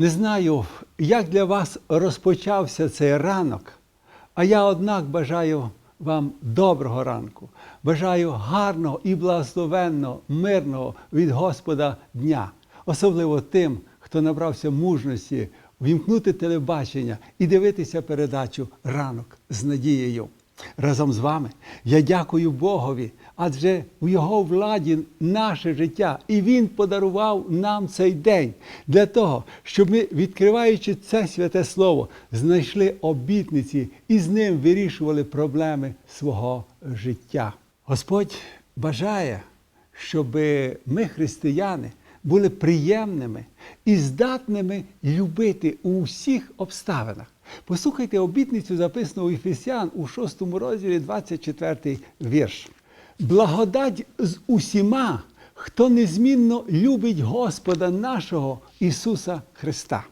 Не знаю, як для вас розпочався цей ранок, а я, однак, бажаю вам доброго ранку, бажаю гарного і благословенного, мирного від Господа дня, особливо тим, хто набрався мужності вімкнути телебачення і дивитися передачу ранок з надією. Разом з вами я дякую Богові, адже в Його владі наше життя, і Він подарував нам цей день для того, щоб ми, відкриваючи це святе слово, знайшли обітниці і з ним вирішували проблеми свого життя. Господь бажає, щоб ми, християни, були приємними і здатними любити у всіх обставинах. Послухайте обітницю, записану у Ефесян у 6 розділі 24 вірш. Благодать з усіма, хто незмінно любить Господа нашого Ісуса Христа.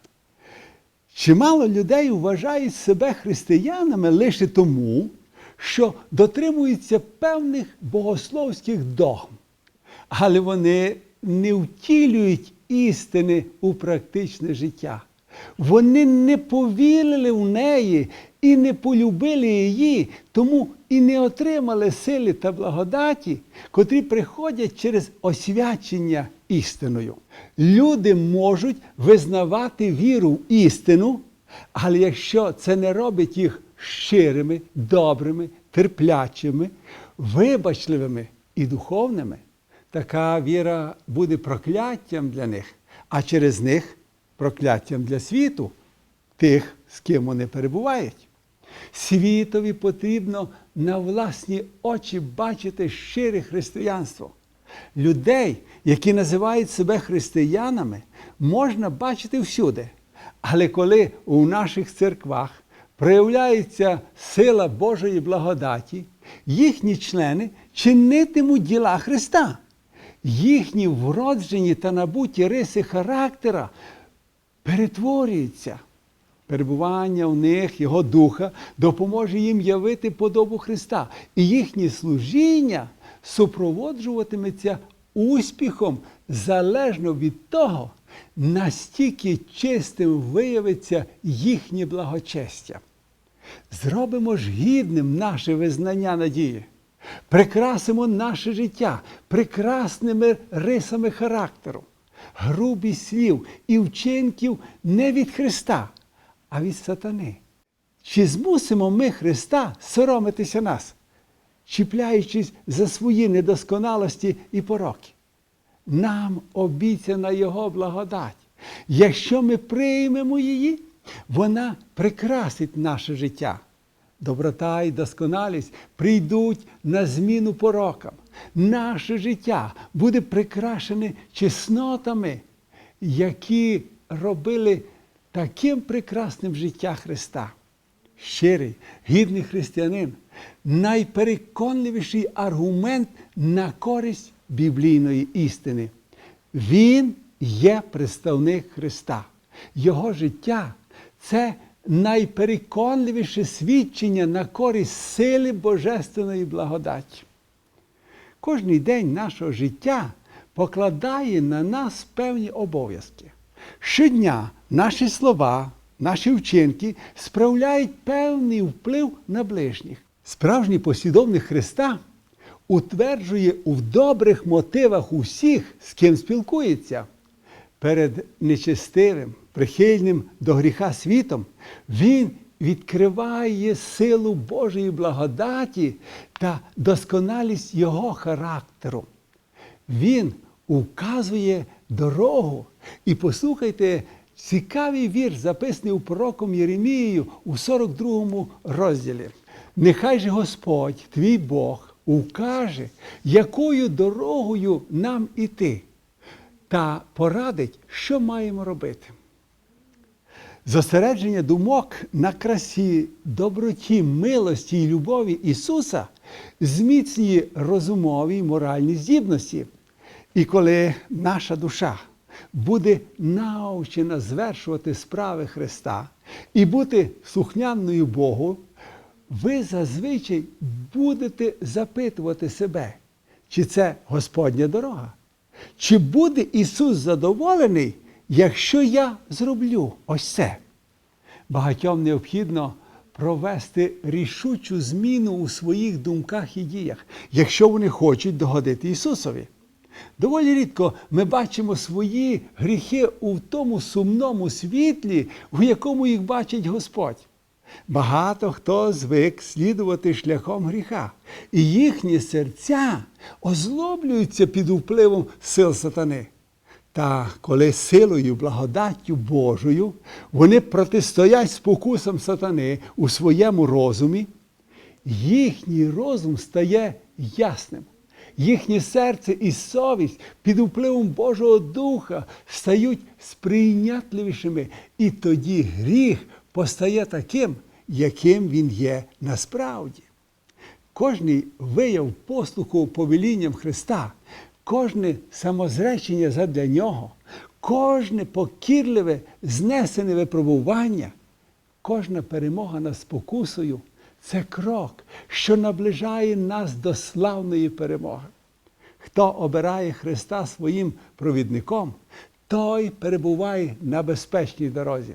Чимало людей вважають себе християнами лише тому, що дотримуються певних богословських догм, але вони не втілюють істини у практичне життя. Вони не повірили в неї і не полюбили її, тому і не отримали сили та благодаті, котрі приходять через освячення істиною. Люди можуть визнавати віру в істину, але якщо це не робить їх щирими, добрими, терплячими, вибачливими і духовними, така віра буде прокляттям для них, а через них прокляттям для світу, тих, з ким вони перебувають. Світові потрібно на власні очі бачити щире християнство. Людей, які називають себе християнами, можна бачити всюди. Але коли у наших церквах проявляється сила Божої благодаті, їхні члени чинитимуть діла Христа. Їхні вроджені та набуті риси характера перетворюються. Перебування в них Його Духа допоможе їм явити подобу Христа. І їхнє служіння супроводжуватиметься успіхом залежно від того, настільки чистим виявиться їхнє благочестя. Зробимо ж гідним наше визнання надії, прикрасимо наше життя прекрасними рисами характеру, грубість слів і вчинків не від Христа, а від сатани. Чи змусимо ми Христа соромитися нас, чіпляючись за свої недосконалості і пороки? Нам обіцяна Його благодать. Якщо ми приймемо її, вона прикрасить наше життя. Доброта і досконалість прийдуть на зміну порокам. Наше життя буде прикрашене чеснотами, які робили таким прекрасним життя Христа. Щирий, гідний християнин найпереконливіший аргумент на користь біблійної істини. Він є представник Христа. Його життя це найпереконливіше свідчення на користь сили Божественної благодаті. Кожний день нашого життя покладає на нас певні обов'язки. Щодня наші слова, наші вчинки справляють певний вплив на ближніх. Справжній послідовник Христа утверджує у добрих мотивах усіх, з ким спілкується. Перед нечестивим, прихильним до гріха світом, він відкриває силу Божої благодаті та досконалість Його характеру. Він указує дорогу. І послухайте цікавий вірш, записаний у пророком Єремією у 42 розділі. Нехай же Господь, твій Бог, укаже, якою дорогою нам іти, та порадить, що маємо робити. Зосередження думок на красі, доброті, милості і любові Ісуса зміцнює розумові й моральні здібності. І коли наша душа буде навчена звершувати справи Христа і бути слухняною Богу, ви зазвичай будете запитувати себе, чи це Господня дорога, чи буде Ісус задоволений якщо я зроблю ось це, багатьом необхідно провести рішучу зміну у своїх думках і діях, якщо вони хочуть догодити Ісусові. Доволі рідко ми бачимо свої гріхи у тому сумному світлі, в якому їх бачить Господь. Багато хто звик слідувати шляхом гріха, і їхні серця озлоблюються під впливом сил сатани. Та коли силою, благодаттю Божою вони протистоять спокусам сатани у своєму розумі, їхній розум стає ясним. Їхнє серце і совість під впливом Божого Духа стають сприйнятливішими, і тоді гріх постає таким, яким він є насправді. Кожний вияв послуху повелінням Христа, кожне самозречення задля нього, кожне покірливе, знесене випробування, кожна перемога над спокусою це крок, що наближає нас до славної перемоги. Хто обирає Христа своїм провідником, той перебуває на безпечній дорозі.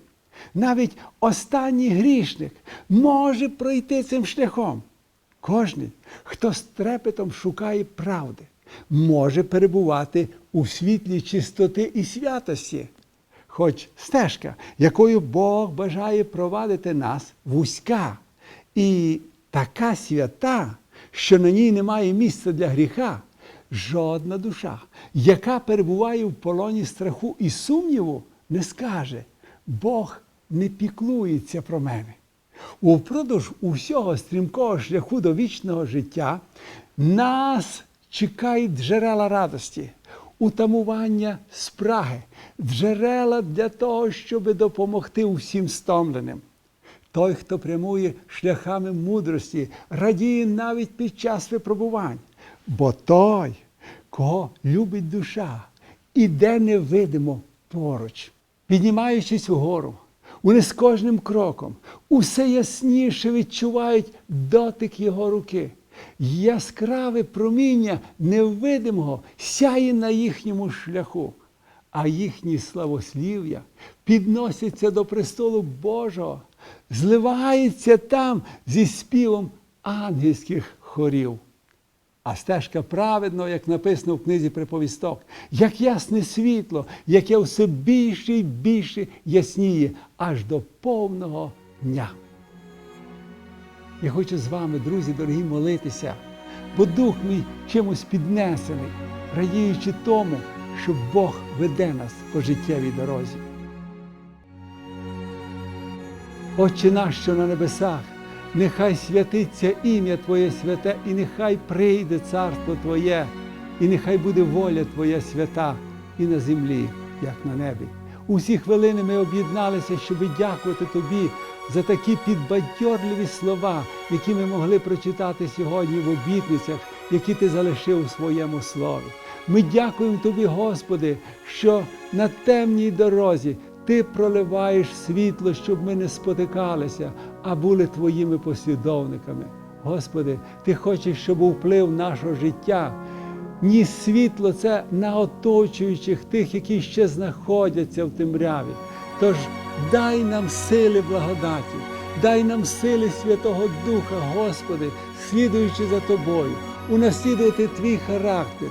Навіть останній грішник може пройти цим шляхом. Кожний, хто з трепетом шукає правди, може перебувати у світлі чистоти і святості. Хоч стежка, якою Бог бажає провадити нас, вузька і така свята, що на ній немає місця для гріха, жодна душа, яка перебуває в полоні страху і сумніву, не скаже, Бог не піклується про мене. Упродовж усього стрімкого шляху до вічного життя нас чекають джерела радості, утамування спраги, джерела для того, щоб допомогти усім стомленим. Той, хто прямує шляхами мудрості, радіє навіть під час випробувань. Бо той, кого любить душа, іде невидимо поруч, піднімаючись угору. Вони з кожним кроком усе ясніше відчувають дотик його руки. Яскраве проміння невидимого сяє на їхньому шляху, а їхні славослів'я підносяться до престолу Божого, зливається там зі співом ангельських хорів. А стежка праведного, як написано в книзі приповісток, як ясне світло, яке все більше і більше ясніє аж до повного дня. Я хочу з вами, друзі дорогі, молитися, бо дух мій чимось піднесений, радіючи тому, що Бог веде нас по життєвій дорозі. Отче наш, що на небесах, нехай святиться ім'я Твоє святе, і нехай прийде царство Твоє, і нехай буде воля Твоя свята і на землі, як на небі. Усі хвилини ми об'єдналися, щоб дякувати Тобі за такі підбадьорливі слова, які ми могли прочитати сьогодні в обітницях, які Ти залишив у своєму слові. Ми дякуємо Тобі, Господи, що на темній дорозі Ти проливаєш світло, щоб ми не спотикалися, а були Твоїми послідовниками. Господи, Ти хочеш, щоб вплив нашого життя ніс світло це на оточуючих тих, які ще знаходяться в темряві. Тож дай нам сили благодаті, дай нам сили Святого Духа, Господи, слідуючи за Тобою, унаслідувати Твій характер.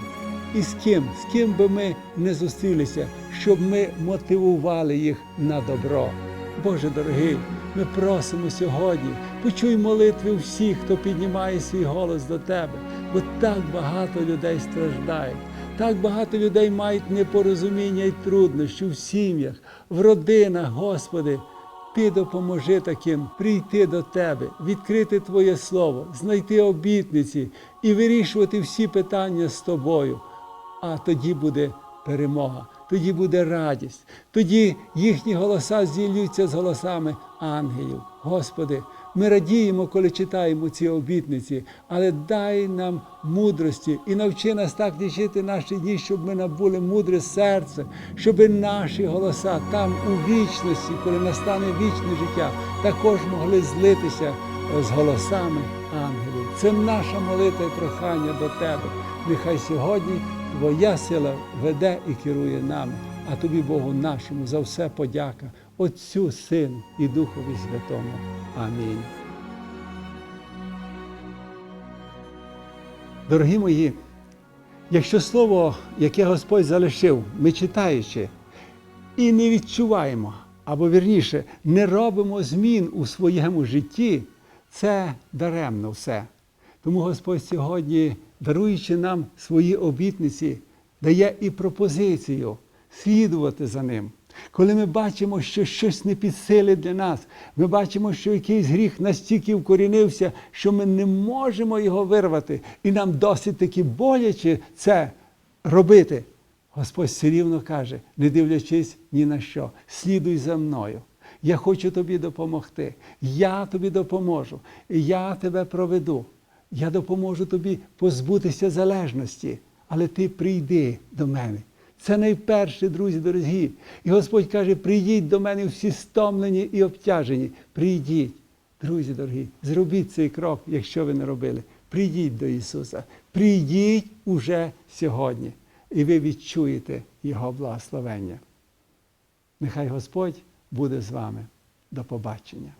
І з ким, з ким би ми не зустрілися, щоб ми мотивували їх на добро. Боже дорогий, ми просимо сьогодні, почуй молитви всіх, хто піднімає свій голос до Тебе, бо так багато людей страждають, так багато людей мають непорозуміння і труднощі в сім'ях, в родинах, Господи. Ти допоможи таким прийти до Тебе, відкрити Твоє Слово, знайти обітниці і вирішувати всі питання з тобою. А тоді буде перемога, тоді буде радість, тоді їхні голоса зіллються з голосами ангелів. Господи, ми радіємо, коли читаємо ці обітниці, але дай нам мудрості і навчи нас так лічити наші дні, щоб ми набули мудре серце, щоб наші голоса там у вічності, коли настане вічне життя, також могли злитися з голосами ангелів. Це наша молитва і прохання до Тебе. Нехай сьогодні Твоя сила веде і керує нами. А тобі, Богу нашому, за все подяка, Отцю, Сину і Духові Святому. Амінь. Дорогі мої, якщо слово, яке Господь залишив, ми читаючи, і не відчуваємо, або вірніше, не робимо змін у своєму житті, це даремно все. Тому Господь сьогодні, даруючи нам свої обітниці, дає і пропозицію слідувати за ним. Коли ми бачимо, що щось не під сили для нас, ми бачимо, що якийсь гріх настільки вкорінився, що ми не можемо його вирвати, і нам досить таки боляче це робити. Господь все рівно каже, не дивлячись ні на що, слідуй за мною. Я хочу тобі допомогти. Я тобі допоможу. Я тебе проведу. Я допоможу тобі позбутися залежності. Але ти прийди до мене. Це найперше, друзі дорогі. І Господь каже: прийдіть до мене всі стомлені і обтяжені. Прийдіть, друзі дорогі, зробіть цей крок, якщо ви не робили. Прийдіть до Ісуса. Прийдіть уже сьогодні. І ви відчуєте Його благословення. Нехай Господь буде з вами. До побачення.